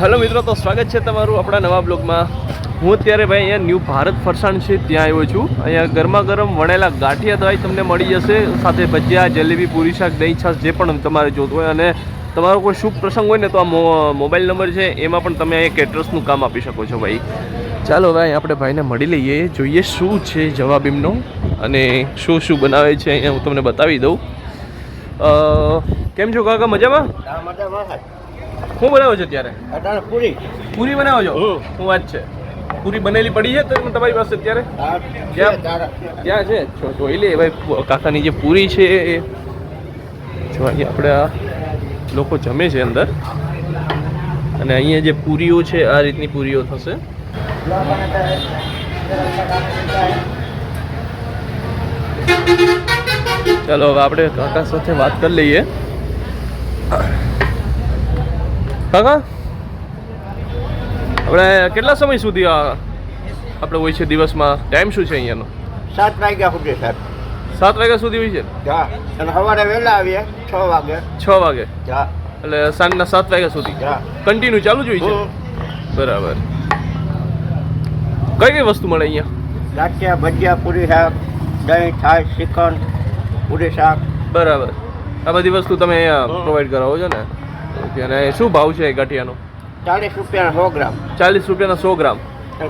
Hello મિત્રો, તો સ્વાગત છે તમારું આપણા નવા બ્લોગમાં. હું અત્યારે ભાઈ અહીંયા ન્યૂ ભારત ફરસાણ છે, ત્યાં આવ્યો છું. અહીંયા ગરમા ગરમ વણેલા ગાંઠિયા દવાઈ તમને મળી જશે, સાથે ભજીયા, જલેબી, પૂરી શાક, દહીં છાશ જે પણ તમારે જોતું હોય અને તમારો કોઈ શુભ પ્રસંગ હોય ને તો આ મોબાઈલ નંબર છે, એમાં પણ તમે અહીંયા કેટરસનું કામ આપી શકો છો ભાઈ. ચાલો ભાઈ, આપણે ભાઈને મળી લઈએ. જોઈએ શું છે જવાબ એમનો અને શું શું બનાવે છે, અહીંયા હું તમને બતાવી દઉં. કેમ છો કાકા? મજામાં. શું બનાવો છો ત્યારે અટાણે પૂરી. પૂરી બનાવો છો. શું વાત છે? પૂરી બનેલી પડી છે તો તમારી પાસે અત્યારે? ક્યાં? છે? જોઈ લે ભાઈ કાકાની જે પૂરી છે એ. જો અહીંયા આપણે આ લોકો જમે છે અંદર. અને અહીંયા જે પૂરીઓ છે આ રીતની પૂરીઓ થશે. ચાલો હવે આપણે કાકા સાથે વાત કરી લઈએ. કાકા? આપણે કેટલા સમય સુધી આપણે હોય છે દિવસમાં? ટાઈમ શું છે અહીંયાનો? સાત વાગ્યા સુધી સાહેબ સાત વાગ્યા સુધી હોય છે? અને સવારે વહેલા આવીએ છ વાગે. છ વાગે? જા એટલે સાંજના સાત વાગ્યા સુધી? કન્ટિન્યુ ચાલુ જ હોય છે? બરાબર. કઈ કઈ વસ્તુ મળે અહીંયા? ગાંઠિયા ભજીયા પૂરી શાક દહીં છાશ શ્રીખંડ પૂરી શાક. બરાબર. આ બધી વસ્તુ તમે અહીંયા પ્રોવાઈડ કરાવો છો ને? ઓકે અને શું ભાવ છે ગાંઠિયાનો? ચાલીસ રૂપિયા સો ગ્રામ. ચાલીસ રૂપિયાના સો ગ્રામ.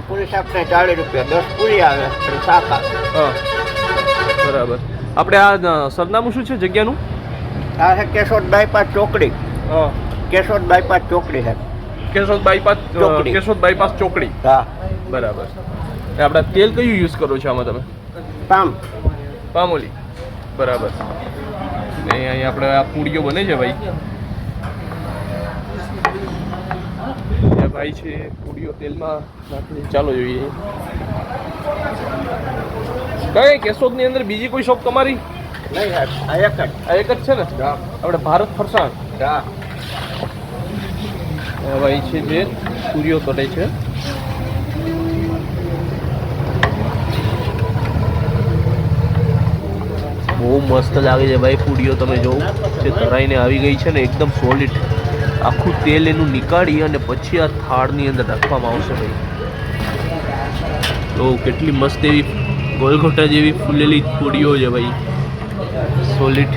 પૂરી શાક ને ચાલીસ રૂપિયા. દસ પૂરી આવે શાક હા બરાબર. આપણે આ સરનામું શું છે જગ્યાનું? આ છે કેશોદ બાયપાસ ચોકડી. હા. કેશોદ બાયપાસ ચોકડી છે. કેશોદ બાયપાસ ચોકડી. કેશોદ બાયપાસ ચોકડી. હા. બરાબર. આપણે આપણા તેલ કયું યુઝ કરો છો આમાં તમે? પામ. પામોલી. બરાબર. ને અહીં આપણે આ પૂડીઓ બને છે ભાઈ. ત્યાં ભાઈ છે પૂડીઓ તેલમાં નાખી ચાલો જોઈએ. કઈ કેશોદની અંદર બીજી કોઈ શોપ તમારી? એક જ. છે ને? આપણે ભારત ફરસાણ. ભાઈ છે જે પૂરીઓ તળે છે. બહુ મસ્ત લાગે છે ભાઈ પૂરીઓ તમે જોવો. જે તરાઈને આવી ગઈ છે ને એકદમ સોલિડ આખું તેલ એનું નીકાળી અને પછી આ થાળની અંદર રાખવામાં આવશે ભાઈ. તો કેટલી મસ્ત એવી ગોલગોટા જેવી ફૂલેલી પૂરીઓ છે ભાઈ. સોલિડ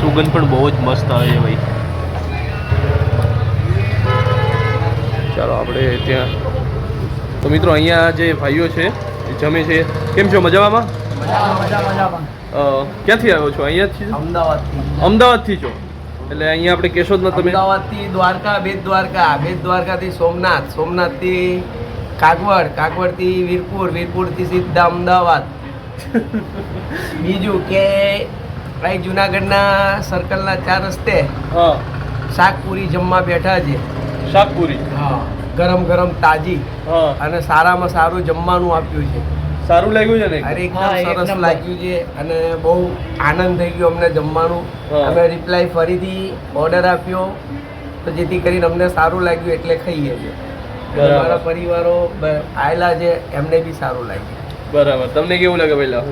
સુગંધ પણ બહુ જ મસ્ત આવે છે ભાઈ. ચાલો આપણે ત્યાં. તો મિત્રો અહીંયા જે ભાઈઓ છે જમે છે. કેમ છો? મજામાં? ક્યાંથી આવ્યો છો? અહીંયાથી? અમદાવાદ અમદાવાદથી. અમદાવાદથી છો? એટલે અહીંયા આપણે કેશોદમાં તમે અમદાવાદથી દ્વારકા બેટ દ્વારકા બેટ દ્વારકાથી સોમનાથ સોમનાથથી કાગવડ કાગવડથી વીરપુર વીરપુરથી સીધા અમદાવાદ. બીજું કે અહીં જુનાગઢના સર્કલના ચાર રસ્તે શાકપુરી જમવા બેઠા છે. શાકપુરી. હા ગરમ ગરમ તાજી અને સારામાં સારું જમવાનું આપ્યું છે. સારું લાગ્યું છે ને અરે એકદમ? સરસ લાગ્યું છે અને બહુ આનંદ થઈ ગયો અમને જમવાનું. અમે રિપ્લાય ફરીથી ઓર્ડર આપ્યો. તો જેથી કરીને અમને સારું લાગ્યું એટલે ખાઈએ છીએ. મારા પરિવારો બ- આયેલા છે એમને બી સારું લાગ્યું. બરાબર. તમને કેવું લાગે પહેલા?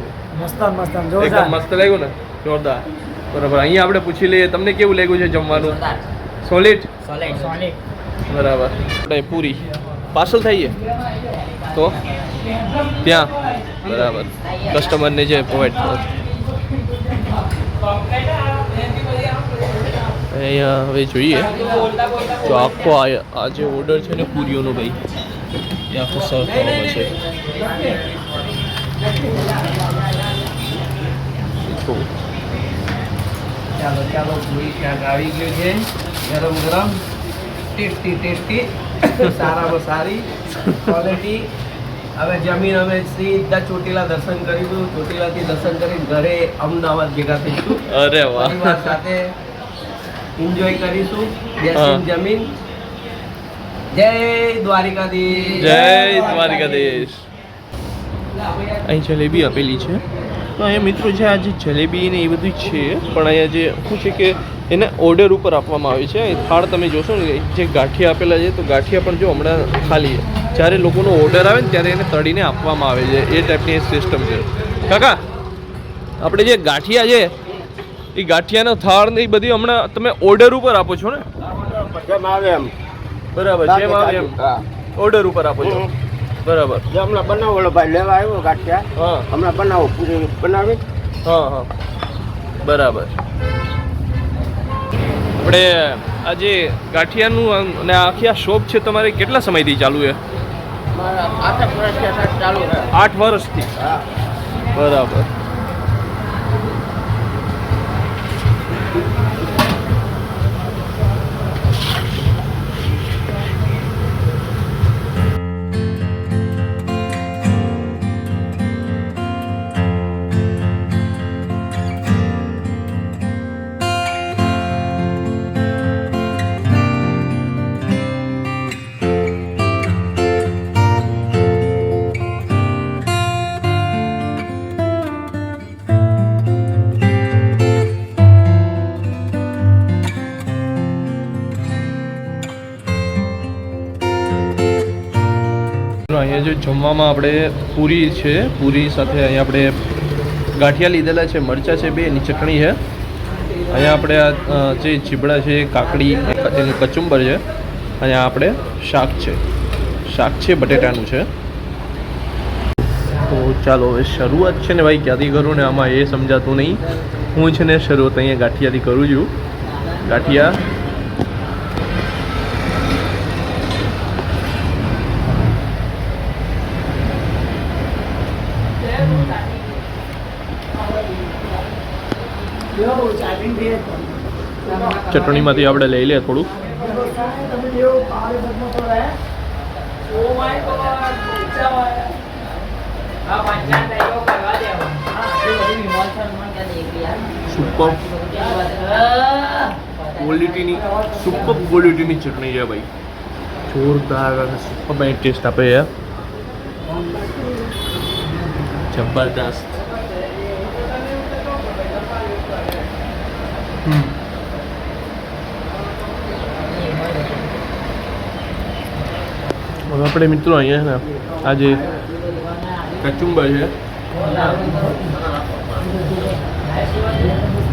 મસ્ત મસ્ત એકદમ મસ્ત લાગ્યું ને? જોરદાર. બરાબર. અહીંયા આપણે પૂછી લઈએ તમને કેવું લાગ્યું છે જમવાનું? સોલિડ બરાબર. આપણે પૂરી. પાર્સલ થઈએ તો? ત્યાં. બરાબર. કસ્ટમરને જે પ્રોવાઈડ કરો. અહીંયા હવે જોઈએ. તો આખો આ જે ઓર્ડર છે ને પૂરીઓનો ભાઈ. એ આખો સર્વ કરવામાં છે. ચાલો ચાલો આવી ગયું છે. ગરમ ગરમ. ટેસ્ટી ટેસ્ટી સારામાં સારી. ક્વોલિટી હવે જમીન અમે સીધા ચોટીલા દર્શન કરીશું ચોટીલાથી દર્શન કરી ઘરે અમદાવાદ ભેગા થઈશું. અરે વાહ. પરિવાર સાથે એન્જોય કરીશું. હા. જમીન. જય દ્વારિકાધીશ. જય દ્વારિકાધીશ. અહીં જલેબી આપેલી છે. તો અહીંયા મિત્રો છે આ જે જલેબી ને એ બધું છે પણ અહીંયા જે શું છે કે એને ઓર્ડર ઉપર આપવામાં આવે છે. થાળ તમે જોશો ને જે ગાંઠિયા આપેલા છે તો ગાંઠિયા પણ જો હમણાં ખાલી છે. જ્યારે લોકોનો ઓર્ડર આવે ને ત્યારે એને તળીને આપવામાં આવે છે. એ ટાઈપની સિસ્ટમ છે. કાકા આપણે જે ગાંઠિયા છે એ ગાંઠિયાનો થાળ ને એ બધી હમણાં તમે ઓર્ડર ઉપર આપો છો ને? જેમ આવે એમ. બરાબર જેમ આવે એમ. ઓર્ડર ઉપર આપો છો. બરાબર. જે હમણાં બનાવો ભાઈ લેવા આવ્યો ગાંઠિયા. હા. હમણાં બનાવો પૂરી બનાવી. હા હા. બરાબર. આપણે આ જે ગાંઠિયાનું અને આખી આ શોપ છે તમારે કેટલા સમયથી ચાલુ છે? આઠ વર્ષથી? બરાબર. જો જમવામાં આપણે પૂરી છે, પૂરી સાથે અહીંયા આપણે ગાંઠિયા લીધેલા છે, મરચાં છે બે, એની ચટણી છે. અહીંયા આપણે આ જે ચીબડા છે, કાકડી એનું કચુંબર છે. અહીંયા આપણે શાક છે. શાક છે, બટેટાનું છે. તો ચાલો, હવે શરૂઆત છે ને ભાઈ, ક્યાંથી કરું ને આમાં એ સમજાતું નહીં. હું છે ને શરૂઆત અહીંયા ગાંઠિયાથી કરું છું. ગાંઠિયા ચટણીમાંથી આપણે લઈ લે થોડું. સુપર ક્વોલિટીની સુપર ક્વોલિટીની ચટણી છે ભાઈ. જોરદાર અને સુપર ટેસ્ટ આપે છે. જબરદસ્ત. હવે આપણે મિત્રો અહીંયા છે ને, આજે કચુંબર છે.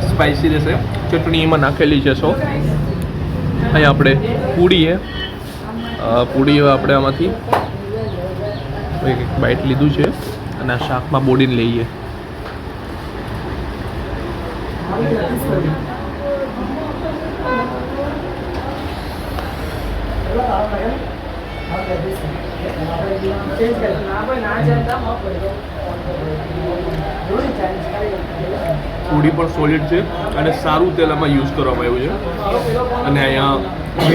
સ્પાઇસી રહેશે. ચટણી એમાં નાખેલી છે સો. અહીંયા આપણે પૂડી છે. પૂડી આપણે આમાંથી એક એક બાઇટ લીધું છે અને આ શાકમાં બોડીને લઈએ. પૂડી પણ સોલિડ છે અને સારું તેલ આમાં યુઝ કરવામાં આવ્યું છે. અને અહીંયા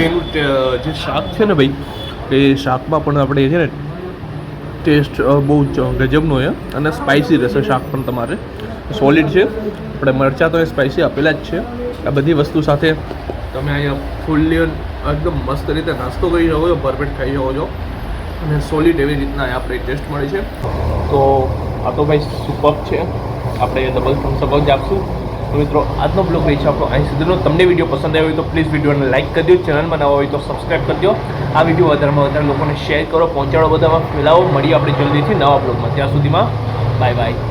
એનું જે શાક છે ને ભાઈ, એ શાકમાં પણ આપણે છે ને ટેસ્ટ બહુ ગજબનો છે અને સ્પાઇસી રહેશે શાક પણ તમારે. સોલિડ છે. આપણે મરચાં તો એ સ્પાઇસી આપેલા જ છે. આ બધી વસ્તુ સાથે તમે અહીંયા ફૂલ્લી એકદમ મસ્ત રીતે નાસ્તો કરી શકો છો પરફેક્ટ ખાઈ શકો છો. અને સોલિડ એવી રીતના આપણે ટેસ્ટ મળે છે. તો આ તો ભાઈ સુપર છે. આપણે ડબલ થમ્સઅપ જ આપશું. તો મિત્રો, આજનો બ્લોગ રહી છે આપણો. અહીં સુધીનો તમને વીડિયો પસંદ આવ્યો હોય તો પ્લીઝ વિડીયોને લાઇક કરી દો. ચેનલમાં નવા હોય તો સબસ્ક્રાઈબ કરી દો. આ વીડિયો વધારેમાં વધારે લોકોને શેર કરો, પહોંચાડો બધામાં. ફેલાવો. મળીએ આપણે જલ્દીથી નવા બ્લોગમાં ત્યાં સુધીમાં બાય બાય